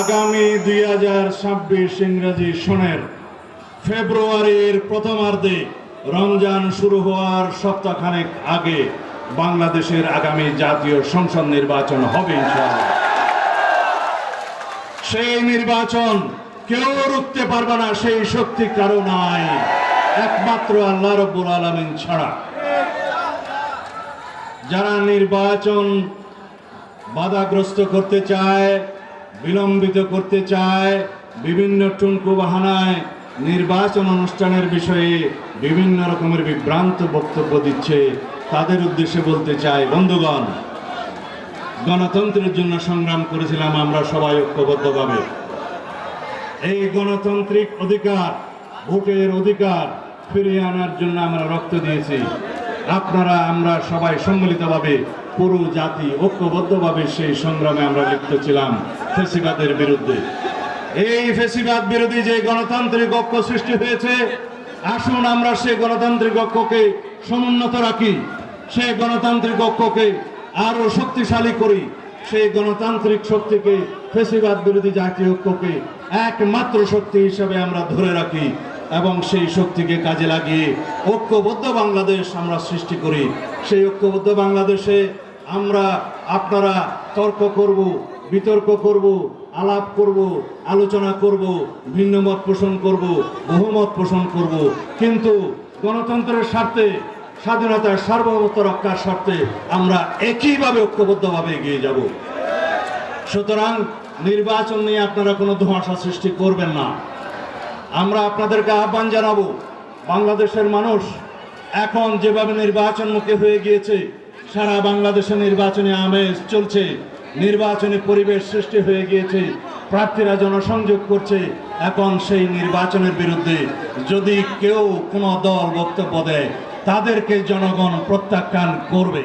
আগামী দুই হাজার ছাব্বিশ ইংরেজি সনের ফেব্রুয়ারির প্রথমার্ধে রমজান শুরু হওয়ার সপ্তাহখানেক আগে বাংলাদেশের আগামী জাতীয় সংসদ নির্বাচন হবে সেই নির্বাচন কেউ রুখতে পারবে না, সেই শক্তি কারও নাই। একমাত্র আল্লাহ রব্বুল আলমিন ছাড়া। যারা নির্বাচন বাধাগ্রস্ত করতে চায় বিলম্বিত করতে চায় বিভিন্ন টুনকু বাহানায় নির্বাচন অনুষ্ঠানের বিষয়ে বিভিন্ন রকমের বিভ্রান্ত বক্তব্য দিচ্ছে। তাদের উদ্দেশ্যে বলতে চাই, বন্ধুগণ, গণতন্ত্রের জন্য সংগ্রাম করেছিলাম আমরা সবাই ঐক্যবদ্ধভাবে। এই গণতান্ত্রিক অধিকার, ভোটের অধিকার ফিরিয়ে আনার জন্য আমরা রক্ত দিয়েছি। আপনারা আমরা সবাই সম্মিলিতভাবে পুরো জাতি ঐক্যবদ্ধভাবে সেই সংগ্রামে আমরা লিপ্ত ছিলাম ফেসিবাদের বিরুদ্ধে। এই ফেসিবাদ বিরোধী যে গণতান্ত্রিক ঐক্য সৃষ্টি হয়েছে, আসুন আমরা সেই গণতান্ত্রিক ঐক্যকে সমুন্নত রাখি সেই গণতান্ত্রিক ঐক্যকে আরও শক্তিশালী করি সেই গণতান্ত্রিক শক্তিকে ফেসিবাদ বিরোধী জাতীয় ঐক্যকে একমাত্র শক্তি হিসেবে আমরা ধরে রাখি। এবং সেই শক্তিকে কাজে লাগিয়ে ঐক্যবদ্ধ বাংলাদেশ আমরা সৃষ্টি করি। সেই ঐক্যবদ্ধ বাংলাদেশে আমরা আপনারা তর্ক করব, বিতর্ক করব, আলাপ করব, আলোচনা করব ভিন্ন মত পোষণ করব, বহুমত পোষণ করব। কিন্তু গণতন্ত্রের স্বার্থে, স্বাধীনতার সার্বভৌমত্ব রক্ষার স্বার্থে আমরা একইভাবে ঐক্যবদ্ধভাবে এগিয়ে যাব। সুতরাং নির্বাচন নিয়ে আপনারা কোনো ধোঁয়াশা সৃষ্টি করবেন না। আমরা আপনাদেরকে আহ্বান জানাব, বাংলাদেশের মানুষ এখন যেভাবে নির্বাচনমুখী হয়ে গিয়েছে, সারা বাংলাদেশে নির্বাচনী আমেজ চলছে, নির্বাচনী পরিবেশ সৃষ্টি হয়ে গিয়েছে, প্রার্থীরা জনসংযোগ করছে, এখন সেই নির্বাচনের বিরুদ্ধে যদি কেউ কোনো দল বক্তব্য দেয়, তাদেরকে জনগণ প্রত্যাখ্যান করবে।